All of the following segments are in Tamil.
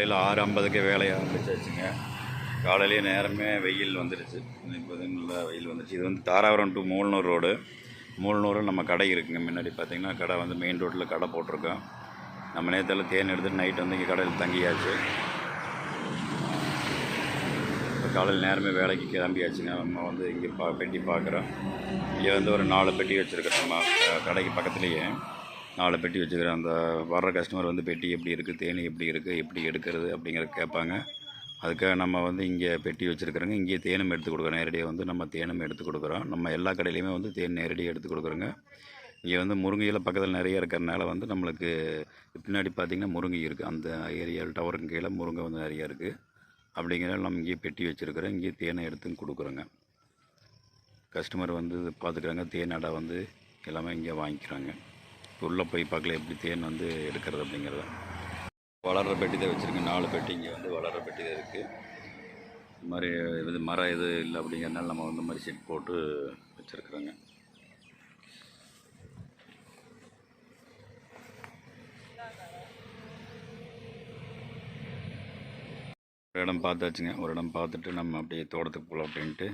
காலையில் ஆறு ஐம்பதுக்கு வேலையை ஆரம்பிச்சாச்சுங்க காலையிலேயே நேரமே வெயில் வந்துடுச்சு இப்போ நல்லா வெயில் வந்துடுச்சு இது வந்து தாராபுரம் டு மூலனூர் ரோடு மூலனூரில் நம்ம கடை இருக்குங்க. முன்னாடி பார்த்திங்கன்னா கடை வந்து மெயின் ரோட்டில் கடை போட்டிருக்கோம். நம்ம நேரத்தில் தேன் எடுத்துட்டு நைட் வந்து இங்கே கடையில் தங்கியாச்சு. இப்போ காலையில் நேரமே வேலைக்கு கிளம்பியாச்சுங்க. நம்ம வந்து இங்கே பா பெட்டி பார்க்குறோம். இங்கே வந்து ஒரு நாலு பெட்டி வச்சுருக்கோம் நம்ம கடைக்கு பக்கத்துலேயே. நாலு பெட்டி வச்சுக்கிறேன் அந்த வர்ற கஸ்டமர் வந்து பெட்டி எப்படி இருக்குது தேனி எப்படி இருக்குது எப்படி எடுக்கிறது அப்படிங்கிறத கேட்பாங்க. அதுக்காக நம்ம வந்து இங்கே பெட்டி வச்சுருக்குறோங்க இங்கேயே தேனும் எடுத்து கொடுக்குறோம். நேரடியாக வந்து நம்ம தேனும் எடுத்து கொடுக்குறோம். நம்ம எல்லா கடையிலையுமே வந்து தேன் நேரடியாக எடுத்து கொடுக்குறோங்க. இங்கே வந்து முருங்கையில் பக்கத்தில் நிறைய இருக்கிறனால வந்து நம்மளுக்கு பின்னாடி பார்த்திங்கன்னா முருங்கை இருக்குது அந்த ஏரியாவில் டவருக்கு கீழே முருங்கை வந்து நிறையா இருக்குது அப்படிங்கிறனால நம்ம இங்கேயே பெட்டி வச்சுருக்குறோம். இங்கேயே தேனை எடுத்து கொடுக்குறோங்க. கஸ்டமர் வந்து பார்த்துக்குறாங்க. தேன் அடை வந்து எல்லாமே இங்கே வாங்கிக்கிறாங்க. உள்ளே போய் பார்க்கல எப்படி தேன் வந்து எடுக்கிறது அப்படிங்கிறத. வளர்கிற பெட்டி தான் வச்சுருக்கேன். நாலு பெட்டி இங்கே வந்து வளர்கிற பெட்டி தான் இருக்குது. இது மாதிரி இது மரம் இது இல்லை அப்படிங்கிறனால நம்ம வந்து மாதிரி செட் போட்டு வச்சுருக்குறோங்க. ஒரு இடம் பார்த்தாச்சுங்க. ஒரு இடம் பார்த்துட்டு நம்ம அப்படியே தோட்டத்துக்கு போகலாம் அப்படின்ட்டு.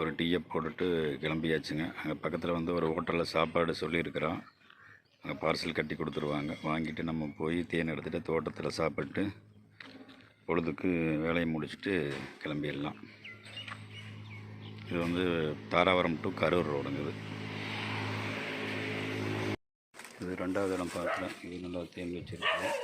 ஒரு டீயை போட்டுட்டு கிளம்பியாச்சுங்க. அங்கே பக்கத்தில் வந்து ஒரு ஹோட்டலில் சாப்பாடு சொல்லியிருக்கிறோம். அங்கே பார்சல் கட்டி கொடுத்துருவாங்க. வாங்கிட்டு நம்ம போய் தேன் எடுத்துகிட்டு தோட்டத்தில் சாப்பிட்டு பொழுதுக்கு வேலையை முடிச்சுட்டு கிளம்பிடலாம். இது வந்து தாராவரம் டு கரூர் ரோடுங்க இது இது ரெண்டாவது இடம் பார்க்குறேன். இது நல்லா தேன் வச்சுருக்கோம்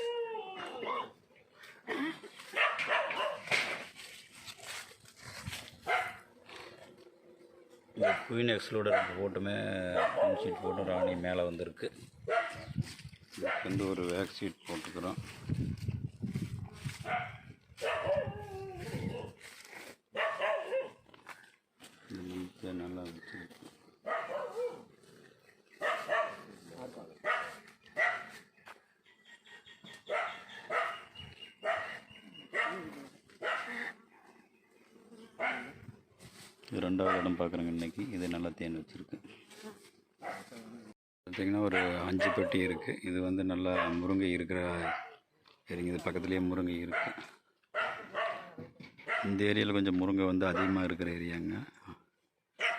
இந்த குயின் எக்ஸலோட போட்டுமே ஷீட் போட்டு ராணி மேலே வந்திருக்கு. இதுக்கு வந்து ஒரு வேக் ஷீட் போட்டுக்கிறோம் இது நீட்டாக நல்லா வச்சுருக்கு இது ரெண்டாவது இடம் பார்க்குறேங்க இன்னைக்கு. இது நல்லா தேன் வச்சுருக்கு. பார்த்தீங்கன்னா ஒரு அஞ்சு பெட்டி இருக்குது இது வந்து நல்லா முருங்கை இருக்கிற ஏரிங்க இது பக்கத்துலேயே முருங்கை இருக்குது இந்த ஏரியாவில் கொஞ்சம் முருங்கை வந்து அதிகமாக இருக்கிற ஏரியாங்க.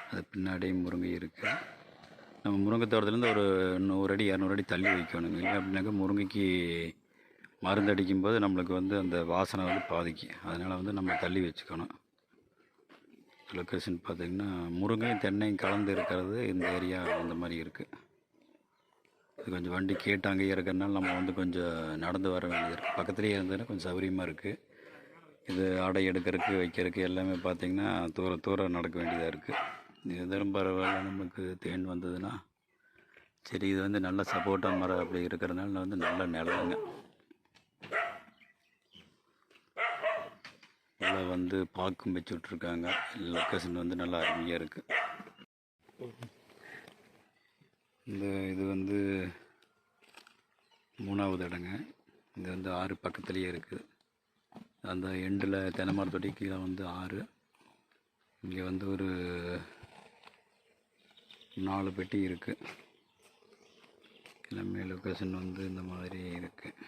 அது பின்னாடியே முருங்கை இருக்குது நம்ம முருங்கை தோட்டத்துலேருந்து ஒரு நூறு அடி இரநூறு அடி தள்ளி வைக்கணுங்க. இல்லை அப்படின்னாக்கா முருங்கைக்கு மருந்து அடிக்கும்போது நம்மளுக்கு வந்து அந்த வாசனை வந்து பாதிக்கும். அதனால் வந்து நம்ம தள்ளி வச்சுக்கணும். லொக்கேஷன் பார்த்திங்கன்னா முருங்கையும் தென்னையும் கலந்து இருக்கிறது இந்த ஏரியா அந்த மாதிரி இருக்குது இது கொஞ்சம் வண்டி கேட்டு அங்கேயே இருக்கிறனால நம்ம வந்து கொஞ்சம் நடந்து வர வேண்டியது இருக்குது பக்கத்துலேயே இருந்ததுன்னா கொஞ்சம் சௌகரியமாக இருக்குது இது ஆடை எடுக்கிறதுக்கு வைக்கிறதுக்கு எல்லாமே பார்த்திங்கன்னா தூர தூரம் நடக்க வேண்டியதாக இருக்குது எதுவும் பரவாயில்ல. நமக்கு தேன் வந்ததுன்னா சரி இது வந்து நல்ல சப்போட்டா மரம் அப்படி இருக்கிறதுனால வந்து நல்ல நிலவுங்க உள்ள வந்து பாக்கும் வச்சு விட்ருக்காங்க லொக்கேஷன் வந்து நல்லா அருமையாக இருக்குது இந்த இது வந்து மூணாவது இடங்க. இது வந்து ஆறு பக்கத்துலேயே இருக்குது அந்த எண்டில் தென்னை மரத்தொட்டி கீழே வந்து ஆறு. இங்கே வந்து ஒரு நாலு பெட்டி இருக்குது எல்லாமே லொக்கேஷன் வந்து இந்த மாதிரி இருக்குது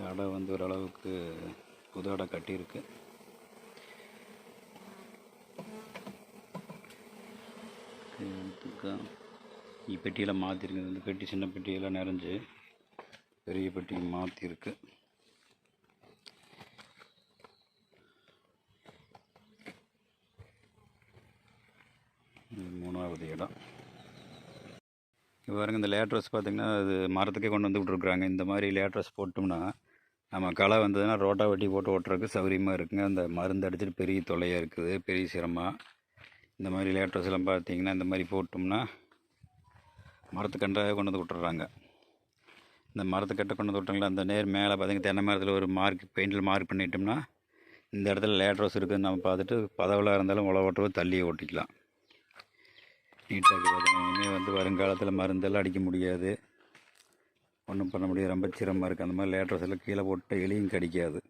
இந்த அடை வந்து ஓரளவுக்கு புது அடை கட்டியிருக்கு பெட்டியில் மாற்றிருக்கு இந்த பெட்டி சின்ன பெட்டியெல்லாம் நிறைஞ்சு பெரிய பெட்டி மாற்றிருக்கு மூணாவது இடம். இப்போ பாருங்கள் இந்த லேட்ரஸ் பார்த்திங்கன்னா அது மரத்துக்கே கொண்டு வந்து விட்ருக்குறாங்க இந்த மாதிரி லேட்ரஸ் போட்டோம்னா நம்ம களை வந்ததுன்னா ரோட்டா வெட்டி போட்டு ஓட்டுறதுக்கு சௌகரியமாக இருக்குங்க. அந்த மருந்து அடிச்சுட்டு பெரிய தொல்லையாக இருக்குது பெரிய சிரமம். இந்த மாதிரி லேட்டர்ஸ்லாம் பார்த்தீங்கன்னா இந்த மாதிரி போட்டோம்னா மரத்துக்கண்டாக கொண்டு வந்து விட்டுறாங்க. இந்த மரத்துக்கட்டை கொண்டு வந்து விட்டாங்களா அந்த நேர் மேலே பார்த்தீங்கன்னா தென்னை மரத்தில் ஒரு மார்க் பெயிண்டில் மார்க் பண்ணிட்டோம்னா இந்த இடத்துல லேட்ரஸ் இருக்குதுன்னு நம்ம பார்த்துட்டு பதவலாக இருந்தாலும் உழவு ஓட்டுறது தள்ளியே ஓட்டிக்கலாம். நீட்டாக இருக்குது இனிமேல் வந்து வருங்காலத்தில் மருந்தெல்லாம் அடிக்க முடியாது. ஒன்றும் பண்ண முடியாது. ரொம்ப சிரமமாக இருக்குது அந்த மாதிரி லேட்ரஸ் எல்லாம் கீழே போட்டு எலியும் கடிக்காது.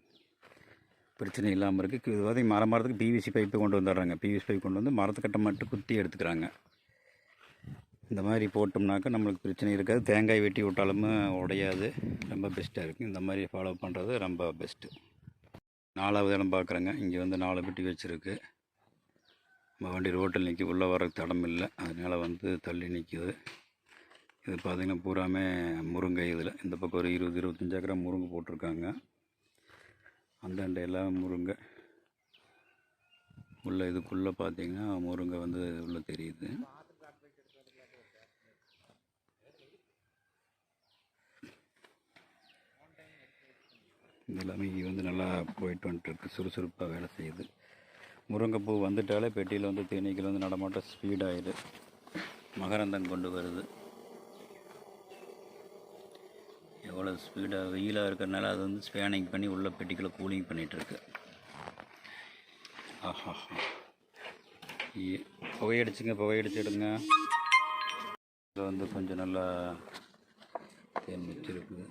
பிரச்சனை இல்லாமல் இருக்குது இது பார்த்தி மரம் மரத்துக்கு பிவிசி பைப்பு கொண்டு வந்துடுறாங்க. பிவிசி பைப் கொண்டு வந்து மரத்துக்கட்டை மட்டும் குத்தி எடுத்துக்கிறாங்க. இந்த மாதிரி போட்டோம்னாக்கா நம்மளுக்கு பிரச்சனை இருக்காது. தேங்காய் வெட்டி விட்டாலுமே உடையாது. ரொம்ப பெஸ்ட்டாக இருக்குது இந்த மாதிரி ஃபாலோ பண்ணுறது ரொம்ப பெஸ்ட்டு நாலாவது இடம் பார்க்குறேங்க. இங்கே வந்து நாலு பெட்டி வச்சுருக்கு. நம்ம வண்டி ரோட்டில் நிற்கி உள்ளே வரக்கு தடம் இல்லை. அதனால் வந்து தள்ளி நிற்கிது இது பார்த்திங்கன்னா பூராமே முருங்கை இதில். இந்த பக்கம் ஒரு இருபது இருபத்தஞ்சு ஏக்கரா முருங்கை போட்டிருக்காங்க. அந்தாண்ட எல்லாம் முருங்கை. உள்ள இதுக்குள்ளே பார்த்தீங்கன்னா முருங்கை வந்து உள்ளே தெரியுது. இதெல்லாமே இங்கே வந்து நல்லா போயிட்டு வந்துட்டுருக்கு. சுறுசுறுப்பாக வேலை செய்யுது. முருங்கைப்பூ வந்துட்டாலே பெட்டியில் வந்து தேனீக்கள் வந்து நடமாட்டம் ஸ்பீடாகிடுது மகரந்தம் கொண்டு வருது. அவ்வளோ ஸ்பீடாக வெயிலாக இருக்கிறனால அது வந்து ஸ்பேனிங் பண்ணி உள்ள பெட்டிக்குள்ளே கூலிங் பண்ணிகிட்ருக்கு ஆஹா. புகையடிச்சுங்க புகையடிச்சிடுங்க. இதில் வந்து கொஞ்சம் நல்லா தேன் வச்சிருக்குது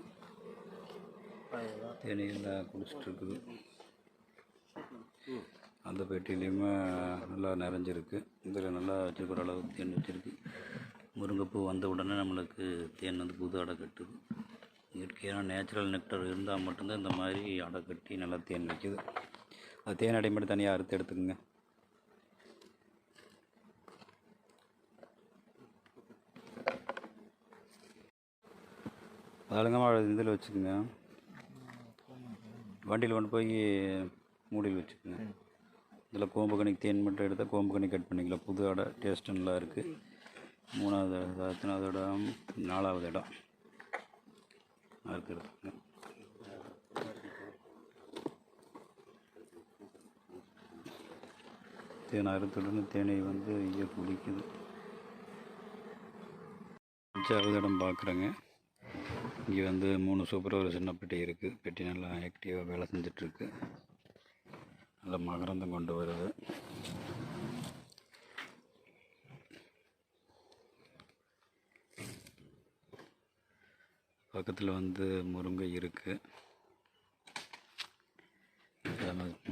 தேனீலாம் குடிச்சிட்ருக்குது அந்த பெட்டிலையுமே நல்லா நிறைஞ்சிருக்கு. இதில் நல்லா வச்சுருக்கிற அளவுக்கு தேன் வச்சுருக்கு. முருங்கைப்பூ வந்த உடனே நம்மளுக்கு தேன் வந்து புது அடை கட்டுது. ஏன்னா நேச்சுரல் நெக்டர் இருந்தால் மட்டும்தான் இந்த மாதிரி அடை கட்டி நல்லா தேன் வைக்குது. அது தேன் அடை தனியாக அறுத்து எடுத்துக்கோங்க. அதழுங்கம்மா இதில் வச்சுக்கோங்க. வண்டியில் கொண்டு போய் மூடியில் வச்சுக்கோங்க. இதில் கோம்பு கணிக்கு தேன் மட்டும் எடுத்தால் கோம்பு கணி கட் பண்ணிக்கலாம். புது அடை டேஸ்ட் நல்லா இருக்குது மூணாவது இடம், எத்தனாவது இடம் நாலாவது இடம் அறுக்கிறதுக்கு தேன் அறுத்துடன் தேனை வந்து இங்கே குடிக்குது. அஞ்சாவது இடம் பார்க்குறேங்க. இங்கே வந்து மூணு சூப்பராக ஒரு சின்ன பெட்டி இருக்குது பெட்டி நல்லா ஆக்டிவாக வேலை செஞ்சிட்ருக்கு. நல்லா மகரந்தம் கொண்டு வருது. பக்கத்தில் வந்து முருங்கை இருக்குது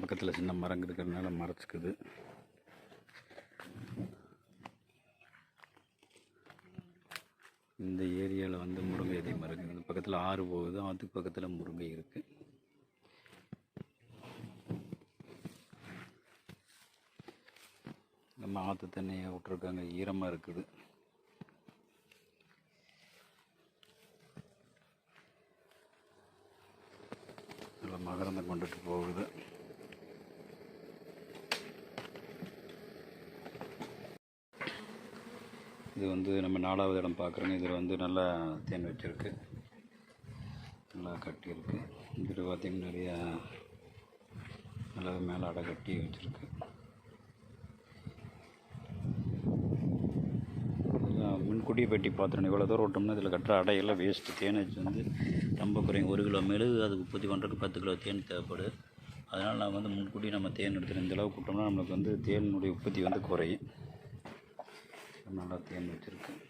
பக்கத்தில் சின்ன மரங்க இருக்கிறதுனால மறைச்சிக்குது. இந்த ஏரியாவில் வந்து முருங்கை அதிகமாக இருக்குது. இந்த பக்கத்தில் ஆறு போகுது அதுக்கு பக்கத்தில் முருங்கை இருக்குது நம்ம ஆற்று தண்ணியை விட்ருக்காங்க ஈரமாக இருக்குது. நல்லா கொண்டுட்டு போகுது. இது வந்து நம்ம நாலாவது இடம் பார்க்குறோங்க. இதில் வந்து நல்லா தேன் வச்சுருக்கு. நல்லா கட்டியிருக்கு. இதில் பார்த்திங்கன்னா நிறையா நல்லா மேலே அடை கட்டி வச்சுருக்கு. இதெல்லாம் பெட்டி பாத்திரம் இவ்வளோ தூரம் விட்டோம்னா இதில் கட்டுற அடையெல்லாம் வேஸ்ட்டு தேனச்சு வந்து ரொம்ப குறையும். ஒரு கிலோ மெழுகு அதுக்கு உற்பத்தி பண்ணுறதுக்கு பத்து கிலோ தேன் தேவைப்படுது அதனால் நான் வந்து முன்கூட்டி நம்ம தேன் எடுத்துகிட்டு இந்த அளவுக்கு விட்டோம்னா நம்மளுக்கு வந்து தேனுடைய உற்பத்தி வந்து குறையும். நல்லா தேன் வச்சுருக்கேன்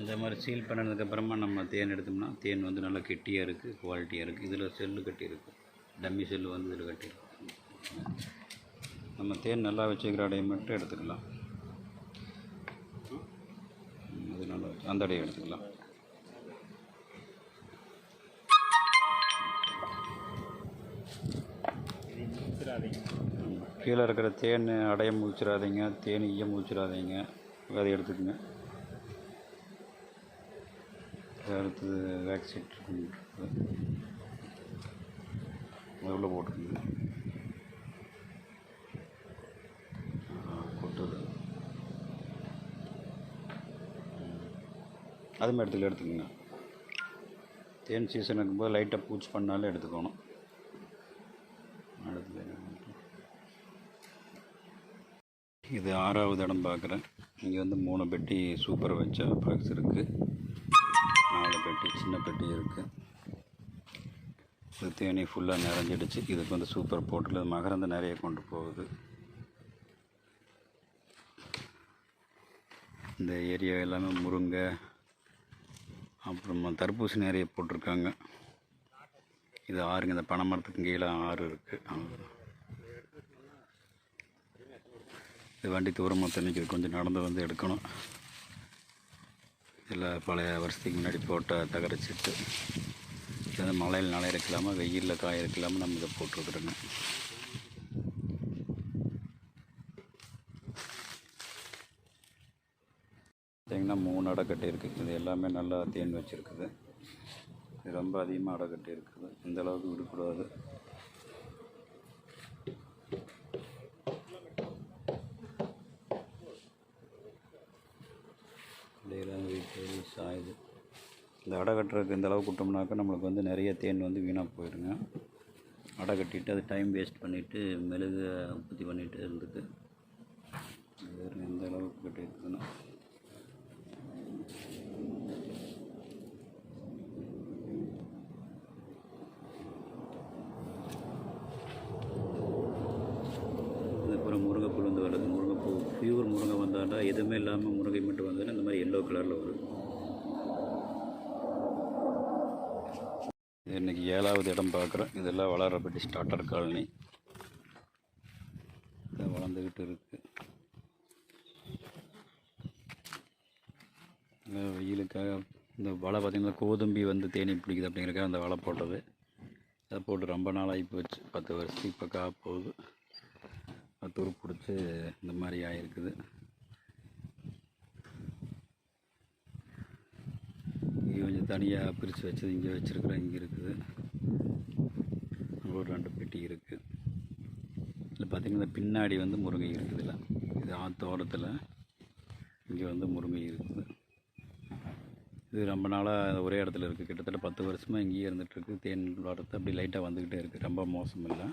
இந்த மாதிரி சீல் பண்ணதுக்கப்புறமா நம்ம தேன் எடுத்தோம்னா தேன் வந்து நல்லா கெட்டியாக இருக்குது குவாலிட்டியாக இருக்குது இதில் செல்லு கட்டி இருக்குது டம்மி செல்லு வந்து இதில் கட்டியிருக்கு நம்ம தேன் நல்லா வச்சுக்கிற அடையை மட்டும் எடுத்துக்கலாம். அது நல்லா வச்சு அந்த அடையை எடுத்துக்கலாம். கீழே இருக்கிற தேன் அடைய முடிச்சிடாதீங்க தேன் ஈய முடிச்சிடாதீங்க அதை எடுத்துக்கோங்க. அடுத்தது வேக்சிட் உள்ள போட்டுருங்க போட்டு அது மாதிரி இடத்துல எடுத்துக்கோங்க. தேன் சீசன் இருக்கும்போது லைட்டாக பூச்சி பண்ணாலே எடுத்துக்கணும். அடுத்து இது ஆறாவது இடம் பார்க்குறேன். இங்கே வந்து மூணு பெட்டி சூப்பர் வச்ச பாக்ஸ் இருக்குது நாலு பெட்டி சின்ன பெட்டி இருக்குது தேனி ஃபுல்லாக நிறைஞ்சிடுச்சு. இதுக்கு வந்து சூப்பர் போட்டில் மகரந்து மகரந்த நிறைய கொண்டு போகுது. இந்த ஏரியா எல்லாமே முருங்கை அப்புறமா தர்பூசணி நிறைய போட்டிருக்காங்க. இது ஆறுங்க இந்த பனைமரத்துக்கு கீழே ஆறு இருக்குது இது வண்டி தூரமாக தண்ணிக்கு கொஞ்சம் நடந்து வந்து எடுக்கணும். இதில் பழைய வருஷத்துக்கு முன்னாடி போட்ட தகர சீட்டு மழையில் நல்லா இருக்கலாமா வெயிலில் காய இருக்கலாமா நம்ம இதை போட்டிருக்குறோங்க பார்த்திங்கன்னா மூணு அடைக்கட்டி இருக்குது இது எல்லாமே நல்லா தேன் வச்சுருக்குது. ரொம்ப அதிகமாக அடைக்கட்டி இருக்குது. இந்த அளவுக்கு விடக்கூடாது இப்படியெல்லாம் வீட்டு சாயுது இந்த அடை கட்டுறதுக்கு இந்த அளவு விட்டோம்னாக்கா நம்மளுக்கு வந்து நிறைய தேன் வந்து வீணாக போயிடுங்க அடை கட்டிட்டு அது டைம் வேஸ்ட் பண்ணிவிட்டு மெழுகு உற்பத்தி பண்ணிகிட்டு இருந்துட்டு வேறு எந்த அளவுக்கு கட்டியிருக்குதுன்னா அதுக்கப்புறம் முருங்கைப்பூ வந்து வருது. முருங்கைப்பூ பியூர் முருங்கை வந்தாண்டா எதுவுமே இல்லாமல் முருங்கை மட்டும் வந்ததுன்னா இந்த மாதிரி எல்லோ கலரில் வரும். இது இன்றைக்கி ஏழாவது இடம் பார்க்குறேன் இதெல்லாம் வளரப்பட்டி ஸ்டார்டர் காலனி இது வளர்ந்துக்கிட்டு இருக்குது வெயிலுக்காக இந்த வலை பார்த்திங்கன்னா கோதும்பி வந்து தேனி பிடிக்குது அப்படிங்கிறக்காக அந்த வலை போட்டது. அதை போட்டு ரொம்ப நாள் போச்சு. பத்து வருஷத்துக்கு இப்போ கா போகுது துரு பிடிச்சி இந்த மாதிரி ஆகிருக்குது இங்கே கொஞ்சம் தனியாக பிரித்து வச்சது இங்கே வச்சுருக்குறோம் இங்கே இருக்குது. அங்கே ஒரு ரெண்டு பெட்டி இருக்குது இதில் பார்த்திங்கன்னா பின்னாடி வந்து முருங்கை இருக்குதுல்ல இது ஆத்தோரத்தில் இங்கே வந்து முருங்கை இருக்குது. இது ரொம்ப நாளாக ஒரே இடத்துல இருக்குது கிட்டத்தட்ட பத்து வருஷமாக இங்கேயே இருந்துகிட்ருக்கு தேன் வரத்து அப்படி லைட்டாக வந்துக்கிட்டே இருக்குது ரொம்ப மோசம் இல்லை.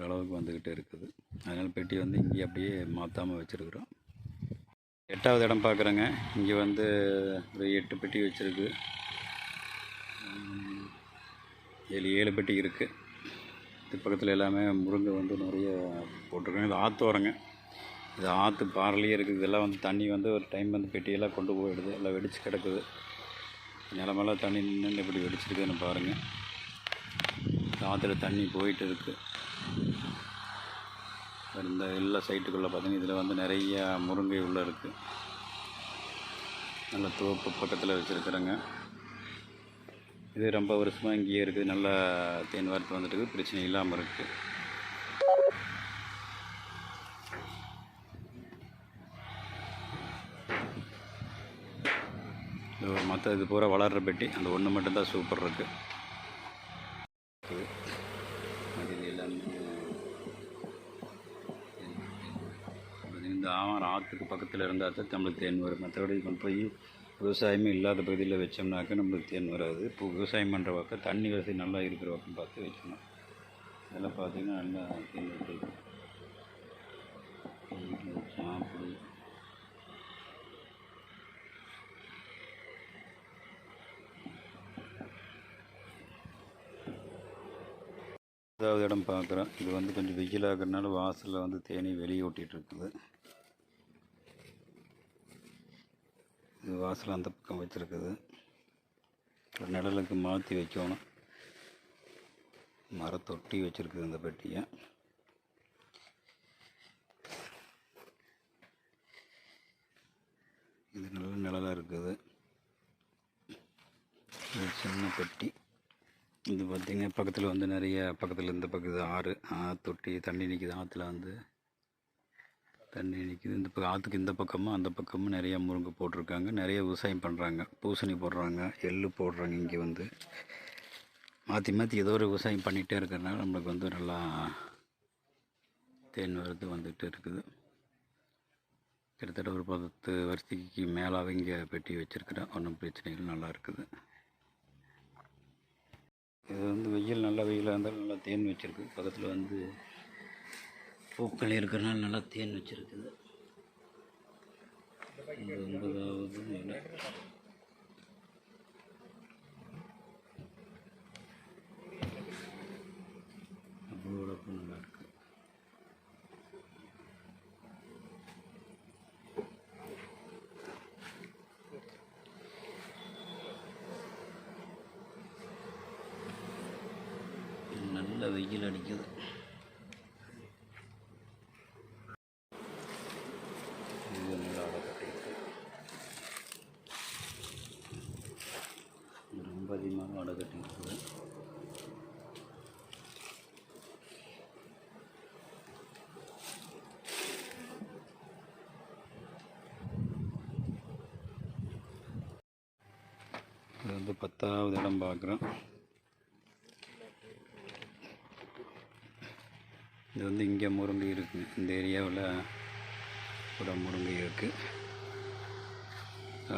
ஓரளவுக்கு வந்துக்கிட்டே இருக்குது. அதனால் பெட்டி வந்து இங்கேயே அப்படியே மாற்றாமல் வச்சுருக்குறோம். எட்டாவது இடம் பார்க்குறேங்க. இங்கே வந்து ஒரு எட்டு பெட்டி வச்சுருக்கு. ஏழு ஏழு பெட்டி இருக்குது இது பக்கத்தில் எல்லாமே முருங்கை வந்து நிறைய போட்டிருக்காங்க. இது ஆத்தோரங்க. இது ஆற்று பாறையிலே இருக்குது இதெல்லாம் வந்து தண்ணி வந்து ஒரு டைம் வந்து பெட்டியெல்லாம் கொண்டு போயிடுது. எல்லாம் வெடிச்சு கிடக்குது. நிலமெல்லாம் தண்ணி நின்று எப்படி வெடிச்சிருக்குன்னு பாருங்கள் ஆற்றுல தண்ணி போயிட்டு இருக்குது இந்த எல்லா சைட்டுக்குள்ளே பார்த்தீங்கன்னா இதில் வந்து நிறையா முருங்கை உள்ளே இருக்குது நல்ல தோப்பு பக்கத்தில் வச்சுருக்குறேங்க. இது ரொம்ப வருஷமாக இங்கேயே இருக்குது. நல்லா தேன் வார்த்து வந்துட்டு பிரச்சனை இல்லாமல் இருக்குது மற்ற இது பூரா வளர்கிற பெட்டி. அந்த ஒன்று மட்டும்தான் சூப்பர் இருக்குது அது எல்லாமே இந்த ஆவாரம் ஆற்றுக்கு பக்கத்தில் இருந்தால் தான் நம்மளுக்கு தேன் வரும். மற்றபடி கொண்டு போய் விவசாயமே இல்லாத பகுதியில் வச்சோம்னாக்கா நம்மளுக்கு தேன் வராது. இப்போ விவசாயம் பண்ணுற பக்கம் தண்ணி வசதி நல்லா இருக்கிற பக்கம் பார்த்து வச்சோம் இதெல்லாம் பார்த்தீங்கன்னா நல்லா தேன் வைக்கிறது சாப்பிடு அதாவது இடம் பார்க்குறோம் இது வந்து கொஞ்சம் வெயிலாகிறதுனால வாசலில் வந்து தேனி வெளியே ஓட்டிகிட்டு இருக்குது. இது வாசல் அந்த பக்கம் வச்சுருக்குது. நிழலுக்கு மாற்றி வைக்கணும். மரத்தொட்டி வச்சுருக்குது இந்த பெட்டியை. இது நல்ல நிழலாக இருக்குது. இது சின்ன பெட்டி. இது பார்த்திங்கன்னா பக்கத்தில் வந்து நிறைய பக்கத்தில் இந்த பக்கத்து ஆறு தொட்டி தண்ணி நிற்கிது ஆற்றுல வந்து தண்ணி நிற்கிது இந்த பக்கம் ஆற்றுக்கு இந்த பக்கமும் அந்த பக்கமும் நிறைய முருங்கை போட்டிருக்காங்க. நிறைய விவசாயம் பண்ணுறாங்க பூசணி போடுறாங்க. எள்ளு போடுறாங்க இங்கே வந்து. மாற்றி மாற்றி ஏதோ ஒரு விவசாயம் பண்ணிகிட்டே இருக்கிறனால நம்மளுக்கு வந்து நல்லா தேன் வருது வந்துகிட்டு இருக்குது. கிட்டத்தட்ட ஒரு பத்து வருஷத்துக்கு மேலாக இங்கே பெட்டி வச்சுருக்குறேன். ஒன்றும் பிரச்சனைகள் நல்லா இருக்குது. இது வந்து வெயில் நல்லா வெயிலாக இருந்தாலும் நல்லா தேன் வச்சுருக்கு. பக்கத்தில் வந்து பூக்கள் இருக்கிறனால நல்லா தேன் வச்சுருக்குது. ஒன்பதாவது நிலை அவ்வளோ நல்லா இருக்கு நல்ல வெயில் அடிக்குது இது நல்லா அடை கட்டியிருக்கு இது ரொம்ப அதிகமாக கட்டி கட்டியிருக்குது இது வந்து பத்தாவது இடம் பார்க்குறோம் இது வந்து இங்கே முருங்கை இருக்குது இந்த ஏரியாவில் கூட முருங்கை இருக்குது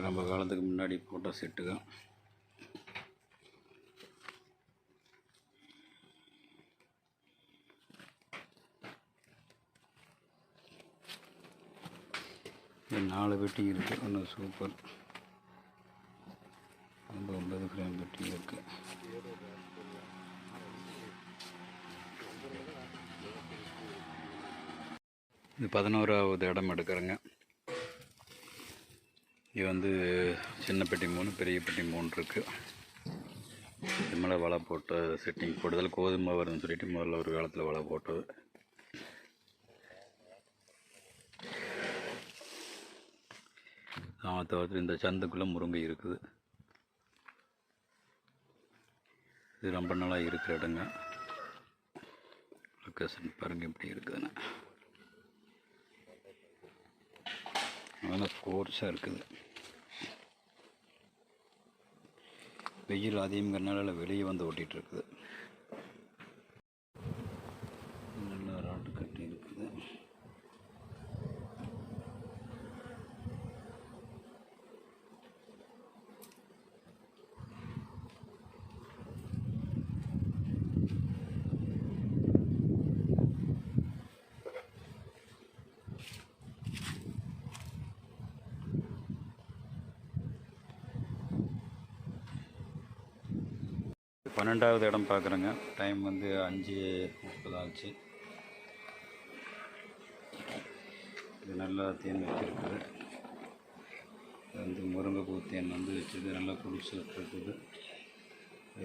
ரொம்ப காலத்துக்கு முன்னாடி போட்ட செட்டு தான் நாலு பெட்டி இருக்குது ஒன்று சூப்பர் ரொம்ப ஒன்பது கிராம் பெட்டி இருக்குது இது பதினோராவது இடம் எடுக்கிறேங்க. இது வந்து சின்ன பெட்டி மூணு பெரிய பெட்டி மூணு இருக்குது இது மேலே வலை போட்ட செட்டிங் போட்டதில் கோதுமை வருதுன்னு சொல்லிட்டு முதல்ல ஒரு காலத்தில் வலை போட்டது. தவிர்த்து இந்த சந்துக்குள்ளே முருங்கை இருக்குது. இது ரொம்ப நாளாக இருக்கிற இடங்க. லொக்கேஷன் பாருங்க எப்படி இருக்குதுன்னு. அதெல்லாம் கோர்ஸாக இருக்குது. வெயில் அதிகங்கிறனால வெளியே வந்து ஓட்டிகிட்டு இருக்குது நல்லா ராட்டு கட்டி இருக்குது பன்னெண்டாவது இடம் பார்க்குறேங்க. டைம் வந்து அஞ்சு முப்பது ஆச்சு. இது நல்லா தேன் வச்சுருக்குது. இது வந்து முருங்கைப்பூ தேன் வந்து வச்சது. நல்லா குடிச்சிட்டு இருக்குது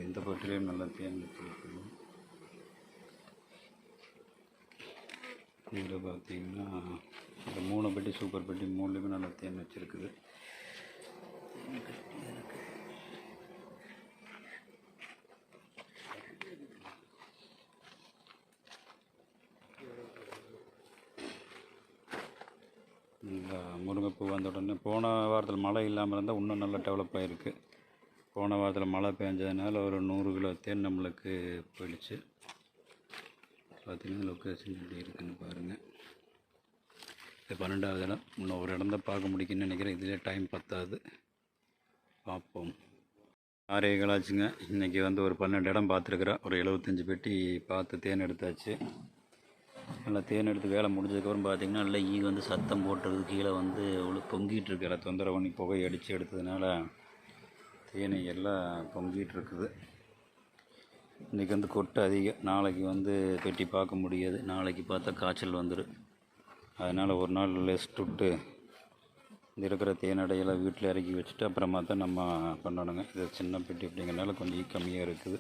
எந்த பட்டிலையும் நல்லா தேன் வச்சுருக்குது. இதில் பார்த்தீங்கன்னா இந்த மூணு பெட்டி சூப்பர் பெட்டி மூணுலேயுமே நல்லா தேன் வச்சுருக்குது இந்த முருங்கைப்பூ வந்த உடனே போன வாரத்தில் மழை இல்லாமல் இருந்தால் இன்னும் நல்லா டெவலப் ஆகிருக்கு போன வாரத்தில் மழை பெஞ்சதுனால ஒரு நூறு கிலோ தேன் நம்மளுக்கு போயிடுச்சு. பார்த்திங்கன்னா லொக்கேஷன் எப்படி இருக்குன்னு பாருங்கள் இது பன்னெண்டாவது இடம். இன்னும் ஒரு இடம் தான் பார்க்க முடியும்னு நினைக்கிறேன். இதிலே டைம் பத்தாது. பார்ப்போம். ஆறே கலாச்சுங்க இன்றைக்கி வந்து ஒரு பன்னெண்டு இடம் பார்த்துருக்குறேன் ஒரு எழுபத்தஞ்சி பெட்டி பார்த்து தேன் எடுத்தாச்சு. நல்லா தேன் எடுத்து வேலை முடிஞ்சதுக்கப்புறம் பார்த்தீங்கன்னா நல்லா ஈ வந்து சத்தம் போட்டுருக்கு கீழே வந்து அவ்வளோ பொங்கிட்டுருக்கு எல்லாம் தொந்தரவு பண்ணி புகை அடித்து எடுத்ததுனால தேனை எல்லாம் பொங்கிட்டு இருக்குது. இன்றைக்கி வந்து கொட்டு அதிகம். நாளைக்கு வந்து பெட்டி பார்க்க முடியாது. நாளைக்கு பார்த்தா காய்ச்சல் வந்துடும் அதனால் ஒரு நாள் லெஸ்ட் விட்டு இந்த இருக்கிற தேனடையெல்லாம் வீட்டில் இறக்கி வச்சுட்டு அப்புறமா தான் நம்ம பண்ணணுங்க. இது சின்ன பெட்டி அப்படிங்கிறனால கொஞ்சம் கம்மியாக இருக்குது.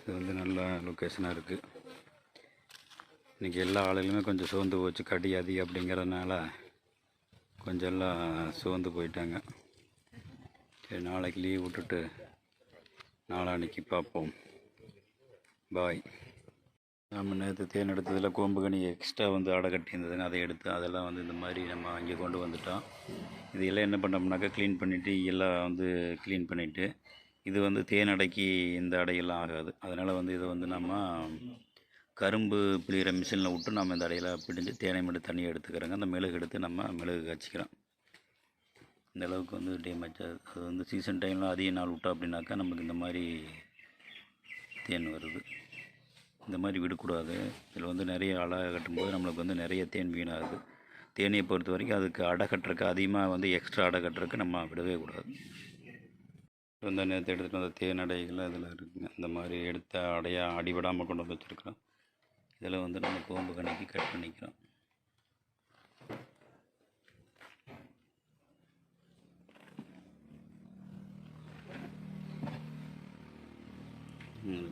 இது வந்து நல்ல லொக்கேஷனாக இருக்குது இன்றைக்கி எல்லா ஆளுகளுமே கொஞ்சம் சோர்ந்து போச்சு கடி அதி அப்படிங்கிறதுனால கொஞ்சம் எல்லாம் சோர்ந்து போயிட்டாங்க. சரி நாளைக்கு லீவ் விட்டுட்டு நாளான்னைக்கு பார்ப்போம். பாய் நம்ம நேற்று தேன் எடுத்ததில் கோம்பு கனி எக்ஸ்ட்ரா வந்து அடை கட்டியிருந்ததுங்க. அதை எடுத்து அதெல்லாம் வந்து இந்த மாதிரி நம்ம அங்கே கொண்டு வந்துட்டோம். இதையெல்லாம் என்ன பண்ணோம்னாக்கா க்ளீன் பண்ணிவிட்டு எல்லாம் வந்து க்ளீன் பண்ணிவிட்டு இது வந்து தேன் அடைக்கு இந்த அடையெல்லாம் ஆகாது. அதனால் வந்து இதை வந்து நம்ம கரும்பு பிழிகிற மிஷினில் விட்டு நம்ம இந்த அடையில பிடிஞ்சு தேனை மட்டும் தண்ணியை எடுத்துக்கிறோங்க. அந்த மிளகு எடுத்து நம்ம மிளகு காய்ச்சிக்கிறோம். இந்த அளவுக்கு வந்து டேமேஜ் அது வந்து சீசன் டைமில் அதிக நாள் விட்டோம் அப்படின்னாக்கா நமக்கு இந்த மாதிரி தேன் வருது. இந்த மாதிரி விடக்கூடாது. இதில் வந்து நிறைய அழகாக கட்டும்போது நம்மளுக்கு வந்து நிறைய தேன் வீணாகுது. தேனியை பொறுத்த வரைக்கும் அதுக்கு அடை கட்டுறக்கு அதிகமாக வந்து எக்ஸ்ட்ரா அடை கட்டுறக்கு நம்ம விடவே கூடாது. இந்த நேரத்தை எடுத்துகிட்டு வந்த தேன் அடைகள் அதில் இருக்குங்க. இந்த மாதிரி எடுத்த அடையாக அடிபடாமல் கொண்டு வந்து வச்சுருக்கிறோம். இதில் வந்து நம்ம கோம்பு கணக்கி கட் பண்ணிக்கிறோம். ம்,